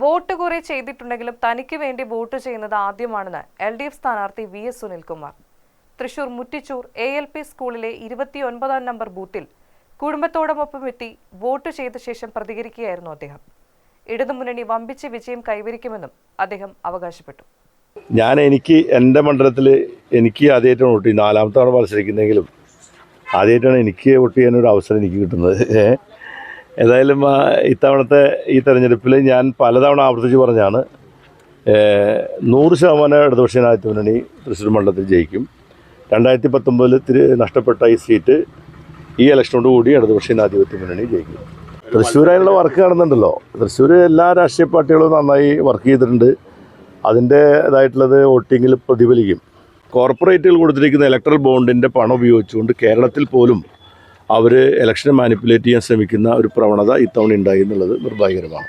Vote കുറെ ചെയ്തിട്ടുണ്ടെങ്കിലും തനിക്ക് വേണ്ടി വോട്ട് ചെയ്യുന്നത് ആദ്യമാണെന്ന് എൽ ഡി എഫ് സ്ഥാനാർത്ഥി V S Sunilkumar. Thrissur Muttichur A L P സ്കൂളിലെ ഇരുപത്തിയൊൻപതാം നമ്പർ ബൂത്തിൽ കുടുംബത്തോടൊപ്പം എത്തി വോട്ട് ചെയ്ത ശേഷം പ്രതികരിക്കുകയായിരുന്നു അദ്ദേഹം. ഇടതുമുന്നണി വമ്പിച്ച വിജയം കൈവരിക്കുമെന്നും അദ്ദേഹം അവകാശപ്പെട്ടു. ഞാൻ എനിക്ക് എന്റെ മണ്ഡലത്തിൽ എനിക്ക് ആദ്യമായിട്ടാണ് വോട്ട് ചെയ്യുന്നത്. നാലാമത്തെ തവണ മത്സരിക്കുന്നെങ്കിലും ആദ്യമായിട്ടാണ് എനിക്ക് വോട്ട് ചെയ്യാനൊരു അവസരം എനിക്ക് കിട്ടുന്നത്. ഏതായാലും ഇത്തവണത്തെ ഈ തെരഞ്ഞെടുപ്പിൽ ഞാൻ പലതവണ ആവർത്തിച്ച് പറഞ്ഞാണ് നൂറ് ശതമാനം ഇടതുപക്ഷ ജനാധിപത്യ മുന്നണി തൃശ്ശൂർ മണ്ഡലത്തിൽ ജയിക്കും. രണ്ടായിരത്തി പത്തൊമ്പതിൽ തിരി നഷ്ടപ്പെട്ട ഈ സീറ്റ് ഈ ഇലക്ഷനോട് കൂടി ഇടതുപക്ഷ ജനാധിപത്യ മുന്നണി ജയിക്കും. തൃശ്ശൂരായുള്ള വർക്ക് നടന്നുണ്ടല്ലോ തൃശ്ശൂർ എല്ലാ രാഷ്ട്രീയ പാർട്ടികളും നന്നായി വർക്ക് ചെയ്തിട്ടുണ്ട്. അതിന്റെ ഇതായിട്ടുള്ളത് വോട്ടിങ്ങിൽ പ്രതിഫലിക്കും. കോർപ്പറേറ്റുകൾ കൊടുത്തിരിക്കുന്ന ഇലക്ട്രൽ ബോണ്ടിന്റെ പണം ഉപയോഗിച്ചുകൊണ്ട് കേരളത്തിൽ പോലും അവർ ഇലക്ഷനെ മാനിപ്പുലേറ്റ് ചെയ്യാൻ ശ്രമിക്കുന്ന ഒരു പ്രവണത ഇത്തവണ ഉണ്ടായി എന്നുള്ളത് നിർഭാഗ്യകരമാണ്.